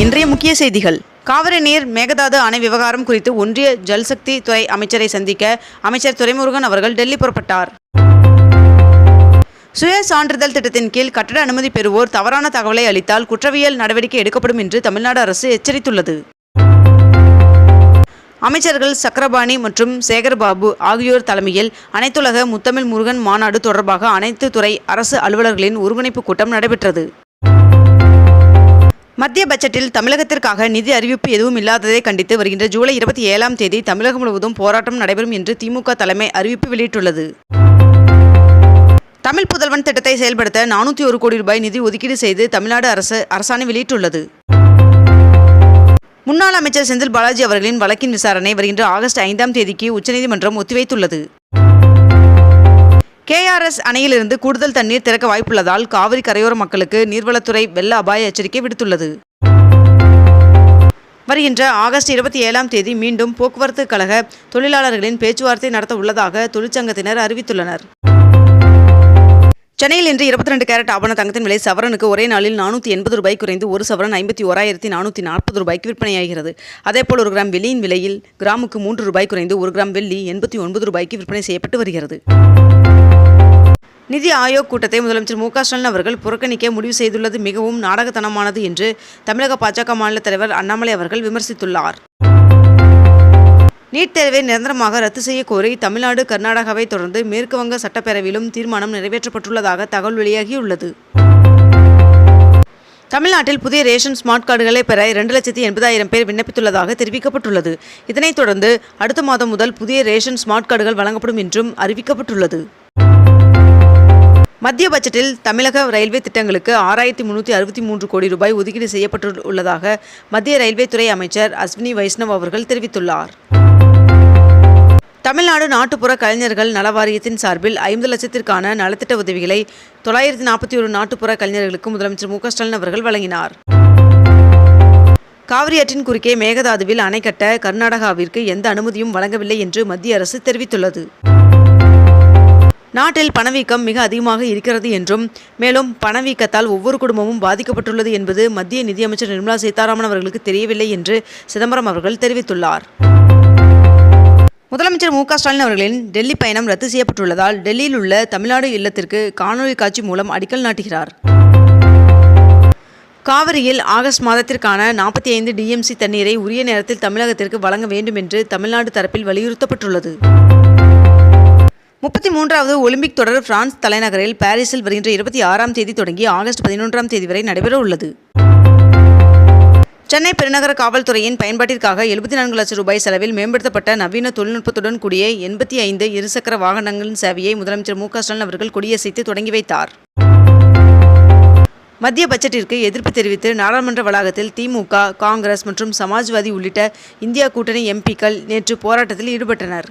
இன்றைய முக்கிய செய்திகள். காவிரி நீர் மேகதாது அணை விவகாரம் குறித்து ஒன்றிய ஜல்சக்தி துறை அமைச்சரை சந்திக்க அமைச்சர் துரைமுருகன் அவர்கள் டெல்லி புறப்பட்டார். சுய சான்றிதழ் திட்டத்தின் கீழ் கட்டட அனுமதி பெறுவோர் தவறான தகவலை அளித்தால் குற்றவியல் நடவடிக்கை எடுக்கப்படும் என்று தமிழ்நாடு அரசு எச்சரித்துள்ளது. அமைச்சர்கள் சக்கரபாணி மற்றும் சேகர்பாபு ஆகியோர் தலைமையில் அனைத்துலக முத்தமிழ் முருகன் மாநாடு தொடர்பாக அனைத்து துறை அரசு அலுவலர்களின் ஒருங்கிணைப்பு கூட்டம் நடைபெற்றது. மத்திய பட்ஜெட்டில் தமிழகத்திற்காக நிதி அறிவிப்பு எதுவும் இல்லாததை கண்டித்து வருகின்ற ஜூலை இருபத்தி ஏழாம் தேதி தமிழகம் முழுவதும் போராட்டம் நடைபெறும் என்று திமுக தலைமை அறிவிப்பு வெளியிட்டுள்ளது. தமிழ் புதல்வன் திட்டத்தை செயல்படுத்த நானூற்றி ஒரு கோடி ரூபாய் நிதி ஒதுக்கீடு செய்து தமிழ்நாடு அரசு அரசாணை வெளியிட்டுள்ளது. முன்னாள் அமைச்சர் செந்தில் பாலாஜி அவர்களின் வழக்கின் விசாரணை வருகின்ற ஆகஸ்ட் ஐந்தாம் தேதிக்கு உச்சநீதிமன்றம் ஒத்திவைத்துள்ளது. கேஆர்எஸ் அணையிலிருந்து கூடுதல் தண்ணீர் திறக்க வாய்ப்புள்ளதால் காவிரி கரையோர மக்களுக்கு நீர்வளத்துறை வெள்ள அபாய எச்சரிக்கை விடுத்துள்ளது. வருகின்ற ஆகஸ்ட் இருபத்தி ஏழாம் தேதி மீண்டும் போக்குவரத்து கழக தொழிலாளர்களின் பேச்சுவார்த்தை நடத்த உள்ளதாக தொழிற்சங்கத்தினர் அறிவித்துள்ளனர். சென்னையில் இன்று இருபத்தி ரெண்டு கேரட் ஆபண தங்கத்தின் விலை சவரனுக்கு ஒரே நாளில் நானூற்றி எண்பது ரூபாய் குறைந்து ஒரு சவரன் ஐம்பத்தி ஓராயிரத்தி நானூற்றி நாற்பது ரூபாய்க்கு விற்பனையாகிறது. அதேபோல் ஒரு கிராம் வெள்ளியின் விலையில் கிராமுக்கு மூன்று ரூபாய் குறைந்து ஒரு கிராம் வெள்ளி எண்பத்தி ஒன்பது ரூபாய்க்கு விற்பனை செய்யப்பட்டு வருகிறது. நிதி ஆயோக் கூட்டத்தை முதலமைச்சர் மு க ஸ்டாலின் அவர்கள் புறக்கணிக்க முடிவு செய்துள்ளது. மிகவும் நாடகத்தனமானது என்று தமிழக பாஜக மாநில தலைவர் அண்ணாமலை அவர்கள் விமர்சித்துள்ளார். நீட் தேர்வை நிரந்தரமாக ரத்து செய்ய கோரி தமிழ்நாடு கர்நாடகாவை தொடர்ந்து மேற்குவங்க சட்டப்பேரவையிலும் தீர்மானம் நிறைவேற்றப்பட்டுள்ளதாக தகவல் வெளியாகியுள்ளது. தமிழ்நாட்டில் புதிய ரேஷன் ஸ்மார்ட் கார்டுகளை பெற இரண்டு லட்சத்தி எண்பதாயிரம் பேர் விண்ணப்பித்துள்ளதாக தெரிவிக்கப்பட்டுள்ளது. இதனைத் தொடர்ந்து அடுத்த மாதம் முதல் புதிய ரேஷன் ஸ்மார்ட் கார்டுகள் வழங்கப்படும் என்றும் அறிவிக்கப்பட்டுள்ளது. மத்திய பட்ஜெட்டில் தமிழக ரயில்வே திட்டங்களுக்கு ஆறாயிரத்தி முந்நூற்றி அறுபத்தி மூன்று கோடி ரூபாய் ஒதுக்கீடு செய்யப்பட்டுள்ளதாக மத்திய ரயில்வே துறை அமைச்சர் அஸ்வினி வைஷ்ணவ் அவர்கள் தெரிவித்துள்ளார். தமிழ்நாடு நாட்டுப்புற கலைஞர்கள் நல வாரியத்தின் சார்பில் ஐந்து லட்சத்திற்கான நலத்திட்ட உதவிகளை தொள்ளாயிரத்தி நாற்பத்தி ஒரு நாட்டுப்புற கலைஞர்களுக்கு முதலமைச்சர் மு க ஸ்டாலின் அவர்கள் வழங்கினார். காவிரியாற்றின் குறுக்கே மேகதாதுவில் அணை கட்ட கர்நாடகாவிற்கு எந்த அனுமதியும் வழங்கவில்லை என்று மத்திய அரசு தெரிவித்துள்ளது. நாட்டில் பணவீக்கம் மிக அதிகமாக இருக்கிறது என்றும் மேலும் பணவீக்கத்தால் ஒவ்வொரு குடும்பமும் பாதிக்கப்பட்டுள்ளது என்பது மத்திய நிதியமைச்சர் நிர்மலா சீதாராமன் அவர்களுக்கு தெரியவில்லை என்று சிதம்பரம் அவர்கள் தெரிவித்துள்ளார். முதலமைச்சர் மு ஸ்டாலின் அவர்களின் டெல்லி பயணம் ரத்து செய்யப்பட்டுள்ளதால் டெல்லியில் உள்ள தமிழ்நாடு இல்லத்திற்கு காணொலி காட்சி மூலம் அடிக்கல் நாட்டுகிறார். காவிரியில் ஆகஸ்ட் மாதத்திற்கான நாற்பத்தி ஐந்து டிஎம்சி தண்ணீரை உரிய நேரத்தில் தமிழகத்திற்கு வழங்க வேண்டும் என்று தமிழ்நாடு தரப்பில் வலியுறுத்தப்பட்டுள்ளது. முப்பத்தி மூன்றாவது ஒலிம்பிக் தொடர் பிரான்ஸ் தலைநகரில் பாரிஸில் வருகின்ற இருபத்தி ஆறாம் தேதி தொடங்கி ஆகஸ்ட் பதினொன்றாம் தேதி வரை நடைபெற உள்ளது. சென்னை பெருநகர காவல்துறையின் பயன்பாட்டிற்காக எழுபத்தி நான்கு லட்சம் ரூபாய் செலவில் மேம்படுத்தப்பட்ட நவீன தொழில்நுட்பத்துடன் கூடிய எண்பத்தி ஐந்து இருசக்கர வாகனங்களின் சேவையை முதலமைச்சர் மு ஸ்டாலின் அவர்கள் கொடியசைத்து தொடங்கி வைத்தார். மத்திய பட்ஜெட்டிற்கு எதிர்ப்பு தெரிவித்து நாடாளுமன்ற வளாகத்தில் திமுக காங்கிரஸ் மற்றும் சமாஜ்வாதி உள்ளிட்ட இந்தியா கூட்டணி எம்பிக்கள் நேற்று போராட்டத்தில் ஈடுபட்டனர்.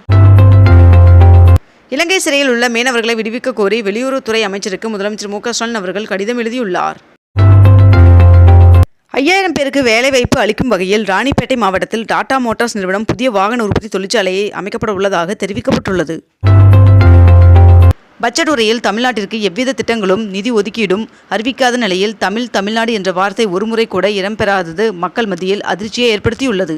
இலங்கை சிறையில் உள்ள மீனவர்களை விடுவிக்க கோரி வெளியுறவுத்துறை அமைச்சருக்கு முதலமைச்சர் மு க ஸ்டாலின் அவர்கள் கடிதம் எழுதியுள்ளார். ஐயாயிரம் பேருக்கு வேலைவாய்ப்பு அளிக்கும் வகையில் ராணிப்பேட்டை மாவட்டத்தில் டாடா மோட்டார்ஸ் நிறுவனம் புதிய வாகன உற்பத்தி தொழிற்சாலையை அமைக்கப்பட உள்ளதாக தெரிவிக்கப்பட்டுள்ளது. பட்ஜெட் உரையில் தமிழ்நாட்டிற்கு எவ்வித திட்டங்களும் நிதி ஒதுக்கீடும் அறிவிக்காத நிலையில் தமிழ் தமிழ்நாடு என்ற வார்த்தை ஒருமுறை கூட இடம்பெறாதது மக்கள் மத்தியில் அதிர்ச்சியை ஏற்படுத்தியுள்ளது.